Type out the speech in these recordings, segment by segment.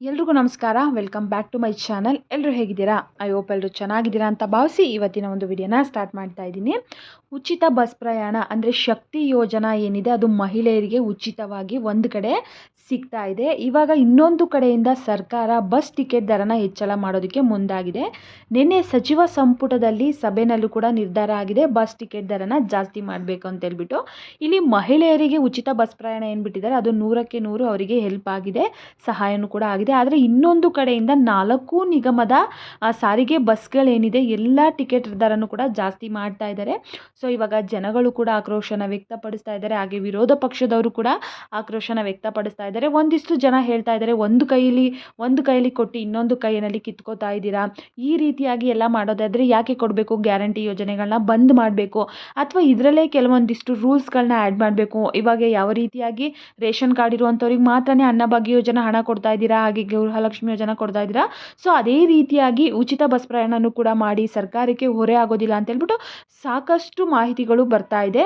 ಎಲ್ರಿಗೂ ನಮಸ್ಕಾರ. Welcome back to my channel ಎಲ್ಲರೂ ಹೇಗಿದ್ದೀರಾ? ಐ ಹೋಪ್ ಎಲ್ಲರೂ ಚೆನ್ನಾಗಿದ್ದೀರಾ ಅಂತ ಭಾವಿಸಿ ಇವತ್ತಿನ ಒಂದು ವಿಡಿಯೋನ ಸ್ಟಾರ್ಟ್ ಮಾಡ್ತಾ ಇದ್ದೀನಿ. ಉಚಿತ ಬಸ್ ಪ್ರಯಾಣ ಅಂದರೆ ಶಕ್ತಿ ಯೋಜನಾ ಏನಿದೆ? ಅದು ಮಹಿಳೆಯರಿಗೆ ಉಚಿತವಾಗಿ ಒಂದು ಕಡೆ ಸಿಗ್ತಾ ಇದೆ. ಇವಾಗ ಇನ್ನೊಂದು ಕಡೆಯಿಂದ ಸರ್ಕಾರ ಬಸ್ ಟಿಕೆಟ್ ದರನ ಹೆಚ್ಚಳ ಮಾಡೋದಕ್ಕೆ ಮುಂದಾಗಿದೆ. ನಿನ್ನೆ ಸಚಿವ ಸಂಪುಟದಲ್ಲಿ ಸಭೆಯಲ್ಲೂ ಕೂಡ ನಿರ್ಧಾರ ಆಗಿದೆ. ಬಸ್ ಟಿಕೆಟ್ ದರನ ಜಾಸ್ತಿ ಮಾಡಬೇಕು ಅಂತ ಹೇಳ್ಬಿಟ್ಟು. ಇಲ್ಲಿ ಮಹಿಳೆಯರಿಗೆ ಉಚಿತ ಬಸ್ ಪ್ರಯಾಣ ಏನು ಬಿಟ್ಟಿದ್ದಾರೆ? ಅದು ನೂರಕ್ಕೆ ನೂರು ಅವರಿಗೆ ಹೆಲ್ಪ್ ಆಗಿದೆ. ಸಹಾಯನೂ ಕೂಡ ಆಗಿದೆ. ಆದರೆ ಇನ್ನೊಂದು ಕಡೆಯಿಂದ ನಾಲ್ಕು ನಿಗಮದ ಸಾರಿಗೆ ಬಸ್ಗಳೇನಿದೆ, ಎಲ್ಲ ಟಿಕೆಟ್ ದರನೂ ಕೂಡ ಜಾಸ್ತಿ ಮಾಡ್ತಾ ಇದ್ದಾರೆ. ಸೊ, ಇವಾಗ ಜನಗಳು ಕೂಡ ಆಕ್ರೋಶನ ವ್ಯಕ್ತಪಡಿಸ್ತಾ ಇದ್ದಾರೆ. ಹಾಗೆ ವಿರೋಧ ಪಕ್ಷದವರು ಕೂಡ ಆಕ್ರೋಶನ ವ್ಯಕ್ತಪಡಿಸ್ತಾ ಇದ್ದಾರೆ. ಒಂದಿಷ್ಟು ಜನ ಹೇಳ್ತಾ ಇದ್ದಾರೆ, ಒಂದು ಕೈಯಲ್ಲಿ ಒಂದು ಕೈಯಲ್ಲಿ ಕೊಟ್ಟು ಇನ್ನೊಂದು ಕೈಯಲ್ಲಿ ಕಿತ್ಕೋತಾ ಇದ್ದೀರಾ? ಈ ರೀತಿಯಾಗಿ ಎಲ್ಲ ಮಾಡೋದಾದರೆ ಯಾಕೆ ಕೊಡಬೇಕು ಗ್ಯಾರಂಟಿ ಯೋಜನೆಗಳನ್ನ ಬಂದ್ ಮಾಡಬೇಕು. ಅಥವಾ ಇದರಲ್ಲೇ ಕೆಲವೊಂದಿಷ್ಟು ರೂಲ್ಸ್ಗಳನ್ನ ಆ್ಯಡ್ ಮಾಡಬೇಕು. ಇವಾಗ ಯಾವ ರೀತಿಯಾಗಿ ರೇಷನ್ ಕಾರ್ಡ್ ಇರುವಂಥವ್ರಿಗೆ ಮಾತ್ರನೇ ಅನ್ನಭಾಗ್ಯ ಯೋಜನೆ ಹಣ ಕೊಡ್ತಾ ಇದ್ದೀರಾ? ಹಾಗೆ ಗೃಹಲಕ್ಷ್ಮಿ ಯೋಜನೆ ಕೊಡ್ತಾ ಇದ್ದೀರಾ? ಸೊ ಅದೇ ರೀತಿಯಾಗಿ ಉಚಿತ ಬಸ್ ಪ್ರಯಾಣನೂ ಕೂಡ ಮಾಡಿ ಸರ್ಕಾರಕ್ಕೆ ಹೊರೆ ಆಗೋದಿಲ್ಲ ಅಂತ ಹೇಳ್ಬಿಟ್ಟು ಸಾಕಷ್ಟು ಮಾಹಿತಿಗಳು ಬರ್ತಾ ಇದೆ.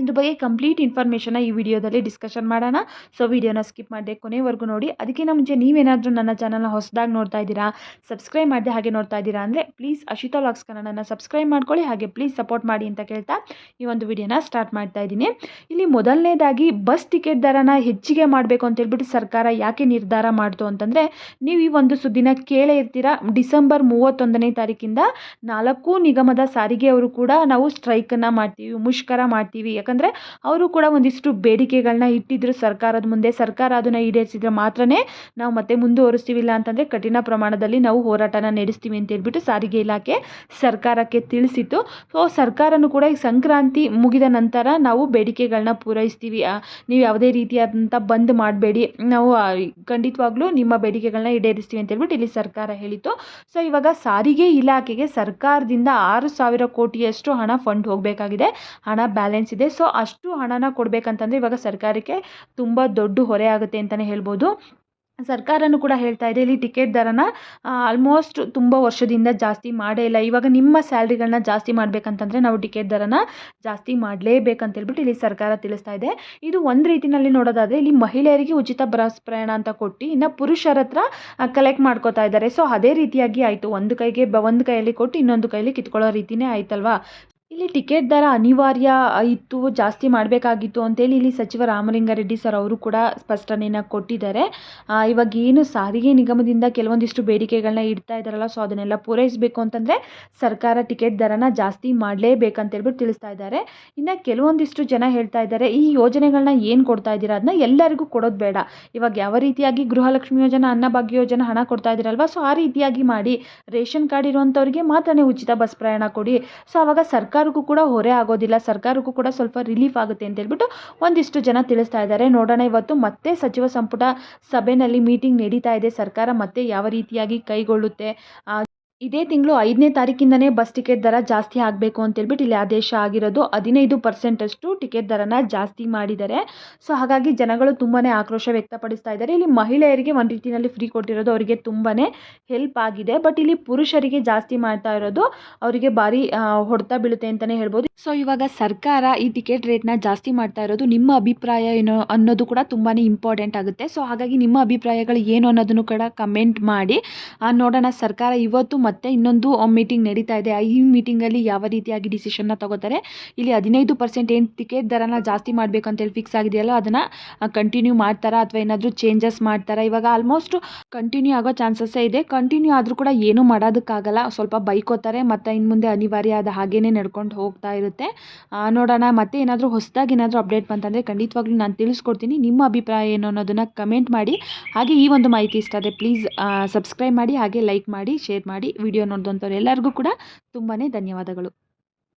ಇದ್ರ ಬಗ್ಗೆ ಕಂಪ್ಲೀಟ್ ಇನ್ಫಾರ್ಮೇಷನ್ನ ಈ ವಿಡಿಯೋದಲ್ಲಿ ಡಿಸ್ಕಷನ್ ಮಾಡೋಣ. ಸೊ ವಿಡಿಯೋನ ಸ್ಕಿಪ್ ಮಾಡದೆ ಕೊನೆವರೆಗೂ ನೋಡಿ. ಅದಕ್ಕಿಂತ ಮುಂಚೆ ನೀವೇನಾದರೂ ನನ್ನ ಚಾನಲ್ನ ಹೊಸದಾಗಿ ನೋಡ್ತಾ ಇದ್ದೀರಾ ಸಬ್ಸ್ಕ್ರೈಬ್ ಮಾಡದೆ ಹಾಗೆ ನೋಡ್ತಾ ಇದ್ದೀರಾ ಅಂದರೆ ಪ್ಲೀಸ್ ಅಶಿತಾ ಲಾಗ್ಸ್ ಕನ್ನಡನ ಸಬ್ಸ್ಕ್ರೈಬ್ ಮಾಡ್ಕೊಳ್ಳಿ, ಹಾಗೆ ಪ್ಲೀಸ್ ಸಪೋರ್ಟ್ ಮಾಡಿ ಅಂತ ಕೇಳ್ತಾ ಈ ಒಂದು ವಿಡಿಯೋನ ಸ್ಟಾರ್ಟ್ ಮಾಡ್ತಾ ಇದ್ದೀನಿ. ಇಲ್ಲಿ ಮೊದಲನೇದಾಗಿ ಬಸ್ ಟಿಕೆಟ್ ದರನ ಹೆಚ್ಚಿಗೆ ಮಾಡಬೇಕು ಅಂತ ಹೇಳ್ಬಿಟ್ಟು ಸರ್ಕಾರ ಯಾಕೆ ನಿರ್ಧಾರ ಮಾಡ್ತು ಅಂತಂದರೆ ನೀವು ಈ ಒಂದು ಸುದ್ದಿನ ಕೇಳೇ ಇರ್ತೀರಾ. ಡಿಸೆಂಬರ್ ಮೂವತ್ತೊಂದನೇ ತಾರೀಕಿಂದ ನಾಲ್ಕು ನಿಗಮದ ಸಾರಿಗೆಯವರು ಕೂಡ ನಾವು ಸ್ಟ್ರೈಕನ್ನು ಮಾಡ್ತೀವಿ, ಮುಷ್ಕರ ಮಾಡ್ತೀವಿ ಯಾಕಂದರೆ ಅವರು ಕೂಡ ಒಂದಿಷ್ಟು ಬೇಡಿಕೆಗಳನ್ನ ಇಟ್ಟಿದ್ರು ಸರ್ಕಾರದ ಮುಂದೆ. ಸರ್ಕಾರ ಅದನ್ನು ಈಡೇರಿಸಿದ್ರೆ ಮಾತ್ರನೇ ನಾವು ಮತ್ತೆ ಮುಂದುವರಿಸ್ತೀವಿ ಇಲ್ಲ ಅಂತಂದರೆ ಕಠಿಣ ಪ್ರಮಾಣದಲ್ಲಿ ನಾವು ಹೋರಾಟನ ನಡೆಸ್ತೀವಿ ಅಂತ ಹೇಳ್ಬಿಟ್ಟು ಸಾರಿಗೆ ಇಲಾಖೆ ಸರ್ಕಾರಕ್ಕೆ ತಿಳಿಸಿತ್ತು. ಸೊ ಸರ್ಕಾರನೂ ಕೂಡ ಈ ಸಂಕ್ರಾಂತಿ ಮುಗಿದ ನಂತರ ನಾವು ಬೇಡಿಕೆಗಳನ್ನ ಪೂರೈಸ್ತೀವಿ. ನೀವು ಯಾವುದೇ ರೀತಿಯಾದಂಥ ಬಂದ್ ಮಾಡಬೇಡಿ. ನಾವು ಖಂಡಿತವಾಗ್ಲೂ ನಿಮ್ಮ ಬೇಡಿಕೆಗಳನ್ನ ಈಡೇರಿಸ್ತೀವಿ ಅಂತ ಹೇಳ್ಬಿಟ್ಟು ಇಲ್ಲಿ ಸರ್ಕಾರ ಹೇಳಿತ್ತು. ಸೊ ಇವಾಗ ಸಾರಿಗೆ ಇಲಾಖೆಗೆ ಸರ್ಕಾರದಿಂದ ಆರು ಸಾವಿರ ಕೋಟಿಯಷ್ಟು ಹಣ ಫಂಡ್ ಹೋಗಬೇಕಾಗಿದೆ. ಹಣ ಬ್ಯಾಲೆನ್ಸ್ ಇದೆ. ಸೊ ಅಷ್ಟು ಹಣನ ಕೊಡಬೇಕಂತಂದರೆ ಇವಾಗ ಸರ್ಕಾರಕ್ಕೆ ತುಂಬ ದೊಡ್ಡ ಹೊರೆ ಆಗುತ್ತೆ ಅಂತಲೇ ಹೇಳ್ಬೋದು. ಸರ್ಕಾರನೂ ಕೂಡ ಹೇಳ್ತಾ ಇದೆ, ಇಲ್ಲಿ ಟಿಕೆಟ್ ದರನ ಆಲ್ಮೋಸ್ಟ್ ತುಂಬ ವರ್ಷದಿಂದ ಜಾಸ್ತಿ ಮಾಡೇ ಇಲ್ಲ. ಇವಾಗ ನಿಮ್ಮ ಸ್ಯಾಲ್ರಿಗಳನ್ನ ಜಾಸ್ತಿ ಮಾಡಬೇಕಂತಂದರೆ ನಾವು ಟಿಕೆಟ್ ದರನ ಜಾಸ್ತಿ ಮಾಡಲೇಬೇಕಂತ ಹೇಳ್ಬಿಟ್ಟು ಇಲ್ಲಿ ಸರ್ಕಾರ ತಿಳಿಸ್ತಾ ಇದೆ. ಇದು ಒಂದು ರೀತಿಯಲ್ಲಿ ನೋಡೋದಾದರೆ ಇಲ್ಲಿ ಮಹಿಳೆಯರಿಗೆ ಉಚಿತ ಬಸ್ ಪ್ರಯಾಣ ಅಂತ ಕೊಟ್ಟು ಇನ್ನು ಪುರುಷರ ಹತ್ರ ಕಲೆಕ್ಟ್ ಮಾಡ್ಕೋತಾ ಇದ್ದಾರೆ. ಸೊ ಅದೇ ರೀತಿಯಾಗಿ ಆಯಿತು. ಒಂದು ಕೈಗೆ ಒಂದು ಕೈಯಲ್ಲಿ ಕೊಟ್ಟು ಇನ್ನೊಂದು ಕೈಯಲ್ಲಿ ಕಿತ್ಕೊಳ್ಳೋ ರೀತಿಯೇ ಆಯ್ತಲ್ವಾ? ಇಲ್ಲಿ ಟಿಕೆಟ್ ದರ ಅನಿವಾರ್ಯ ಇತ್ತು, ಜಾಸ್ತಿ ಮಾಡಬೇಕಾಗಿತ್ತು ಅಂತೇಳಿ ಇಲ್ಲಿ ಸಚಿವ ರಾಮಲಿಂಗಾರೆಡ್ಡಿ ಸರ್ ಅವರು ಕೂಡ ಸ್ಪಷ್ಟನೆಯನ್ನು ಕೊಟ್ಟಿದ್ದಾರೆ. ಇವಾಗ ಏನು ಸಾರಿಗೆ ನಿಗಮದಿಂದ ಕೆಲವೊಂದಿಷ್ಟು ಬೇಡಿಕೆಗಳನ್ನ ಇಡ್ತಾ ಇದ್ದಾರಲ್ಲ, ಸೊ ಅದನ್ನೆಲ್ಲ ಪೂರೈಸಬೇಕು ಅಂತಂದರೆ ಸರ್ಕಾರ ಟಿಕೆಟ್ ದರನ ಜಾಸ್ತಿ ಮಾಡಲೇಬೇಕಂತ ಹೇಳ್ಬಿಟ್ಟು ತಿಳಿಸ್ತಾ ಇದ್ದಾರೆ. ಇನ್ನು ಕೆಲವೊಂದಿಷ್ಟು ಜನ ಹೇಳ್ತಾ ಇದ್ದಾರೆ, ಈ ಯೋಜನೆಗಳನ್ನ ಏನು ಕೊಡ್ತಾ ಇದ್ದೀರಾ? ಅದನ್ನ ಎಲ್ಲರಿಗೂ ಕೊಡೋದು ಬೇಡ. ಇವಾಗ ಯಾವ ರೀತಿಯಾಗಿ ಗೃಹಲಕ್ಷ್ಮಿ ಯೋಜನೆ ಅನ್ನಭಾಗ್ಯ ಯೋಜನೆ ಹಣ ಕೊಡ್ತಾ ಇದ್ದೀರಲ್ವ? ಸೊ ಆ ರೀತಿಯಾಗಿ ಮಾಡಿ ರೇಷನ್ ಕಾರ್ಡ್ ಇರುವಂಥವ್ರಿಗೆ ಮಾತ್ರನೇ ಉಚಿತ ಬಸ್ ಪ್ರಯಾಣ ಕೊಡಿ. ಸೊ ಆವಾಗ ಸರ್ಕಾರಕ್ಕೂ ಕೂಡ ಹೊರೆ ಆಗೋದಿಲ್ಲ. ಸರ್ಕಾರಕ್ಕೂ ಕೂಡ ಸ್ವಲ್ಪ ರಿಲೀಫ್ ಆಗುತ್ತೆ ಅಂತ ಹೇಳ್ಬಿಟ್ಟು ಒಂದಿಷ್ಟು ಜನ ತಿಳಿಸ್ತಾ ಇದ್ದಾರೆ. ನೋಡೋಣ ಇವತ್ತು ಮತ್ತೆ ಸಚಿವ ಸಂಪುಟ ಸಭೆಯಲ್ಲಿ ಮೀಟಿಂಗ್ ನಡೀತಾ ಇದೆ. ಸರ್ಕಾರ ಮತ್ತೆ ಯಾವ ರೀತಿಯಾಗಿ ಕೈಗೊಳ್ಳುತ್ತೆ? ಇದೇ ತಿಂಗಳು ಐದನೇ ತಾರೀಕಿಂದನೇ ಬಸ್ ಟಿಕೆಟ್ ದರ ಜಾಸ್ತಿ ಆಗಬೇಕು ಅಂತೇಳ್ಬಿಟ್ಟು ಇಲ್ಲಿ ಆದೇಶ ಆಗಿರೋದು. ಹದಿನೈದು ಪರ್ಸೆಂಟಷ್ಟು ಟಿಕೆಟ್ ದರನ ಜಾಸ್ತಿ ಮಾಡಿದ್ದಾರೆ. ಸೊ ಹಾಗಾಗಿ ಜನಗಳು ತುಂಬಾ ಆಕ್ರೋಶ ವ್ಯಕ್ತಪಡಿಸ್ತಾ ಇದ್ದಾರೆ. ಇಲ್ಲಿ ಮಹಿಳೆಯರಿಗೆ ಒಂದು ರೀತಿಯಲ್ಲಿ ಫ್ರೀ ಕೊಟ್ಟಿರೋದು ಅವರಿಗೆ ತುಂಬಾ ಹೆಲ್ಪ್ ಆಗಿದೆ. ಬಟ್ ಇಲ್ಲಿ ಪುರುಷರಿಗೆ ಜಾಸ್ತಿ ಮಾಡ್ತಾ ಇರೋದು ಅವರಿಗೆ ಭಾರಿ ಹೊಡೆತ ಬೀಳುತ್ತೆ ಅಂತಲೇ ಹೇಳ್ಬೋದು. ಸೊ ಇವಾಗ ಸರ್ಕಾರ ಈ ಟಿಕೆಟ್ ರೇಟ್ನ ಜಾಸ್ತಿ ಮಾಡ್ತಾ ಇರೋದು ನಿಮ್ಮ ಅಭಿಪ್ರಾಯ ಏನೋ ಅನ್ನೋದು ಕೂಡ ತುಂಬಾ ಇಂಪಾರ್ಟೆಂಟ್ ಆಗುತ್ತೆ. ಸೊ ಹಾಗಾಗಿ ನಿಮ್ಮ ಅಭಿಪ್ರಾಯಗಳು ಏನು ಅನ್ನೋದನ್ನು ಕೂಡ ಕಮೆಂಟ್ ಮಾಡಿ. ನೋಡೋಣ ಸರ್ಕಾರ ಇವತ್ತು ಮತ್ತೆ ಇನ್ನೊಂದು ಮೀಟಿಂಗ್ ನಡೀತಾ ಇದೆ. ಈ ಮೀಟಿಂಗಲ್ಲಿ ಯಾವ ರೀತಿಯಾಗಿ ಡಿಸಿಷನ್ನ ತಗೋತಾರೆ? ಇಲ್ಲಿ ಹದಿನೈದು ಪರ್ಸೆಂಟ್ ಏನು ಟಿಕೆಟ್ ದರನ ಜಾಸ್ತಿ ಮಾಡಬೇಕಂತೇಳಿ ಫಿಕ್ಸ್ ಆಗಿದೆಯಲ್ಲ, ಅದನ್ನು ಕಂಟಿನ್ಯೂ ಮಾಡ್ತಾರಾ ಅಥವಾ ಏನಾದರೂ ಚೇಂಜಸ್ ಮಾಡ್ತಾರಾ? ಇವಾಗ ಆಲ್ಮೋಸ್ಟ್ ಕಂಟಿನ್ಯೂ ಆಗೋ ಚಾನ್ಸಸ್ಸೇ ಇದೆ. ಕಂಟಿನ್ಯೂ ಆದರೂ ಕೂಡ ಏನೂ ಮಾಡೋದಕ್ಕಾಗಲ್ಲ. ಸ್ವಲ್ಪ ಬೈಕೋತಾರೆ, ಮತ್ತು ಇನ್ನು ಮುಂದೆ ಅನಿವಾರ್ಯ ಆದ ಹಾಗೇನೆ ನಡ್ಕೊಂಡು ಹೋಗ್ತಾ ಇರುತ್ತೆ. ನೋಡೋಣ. ಮತ್ತೆ ಏನಾದರೂ ಹೊಸದಾಗಿ ಏನಾದರೂ ಅಪ್ಡೇಟ್ ಬಂತಂದರೆ ಖಂಡಿತವಾಗ್ಲೂ ನಾನು ತಿಳಿಸ್ಕೊಡ್ತೀನಿ. ನಿಮ್ಮ ಅಭಿಪ್ರಾಯ ಏನು ಅನ್ನೋದನ್ನು ಕಮೆಂಟ್ ಮಾಡಿ. ಹಾಗೆ ಈ ಒಂದು ಮಾಹಿತಿ ಇಷ್ಟ ಆದರೆ ಪ್ಲೀಸ್ ಸಬ್ಸ್ಕ್ರೈಬ್ ಮಾಡಿ, ಹಾಗೆ ಲೈಕ್ ಮಾಡಿ ಶೇರ್ ಮಾಡಿ. ವಿಡಿಯೋ ನೋಡಿದಂಥವ್ರು ಎಲ್ಲರಿಗೂ ಕೂಡ ತುಂಬಾ ಧನ್ಯವಾದಗಳು.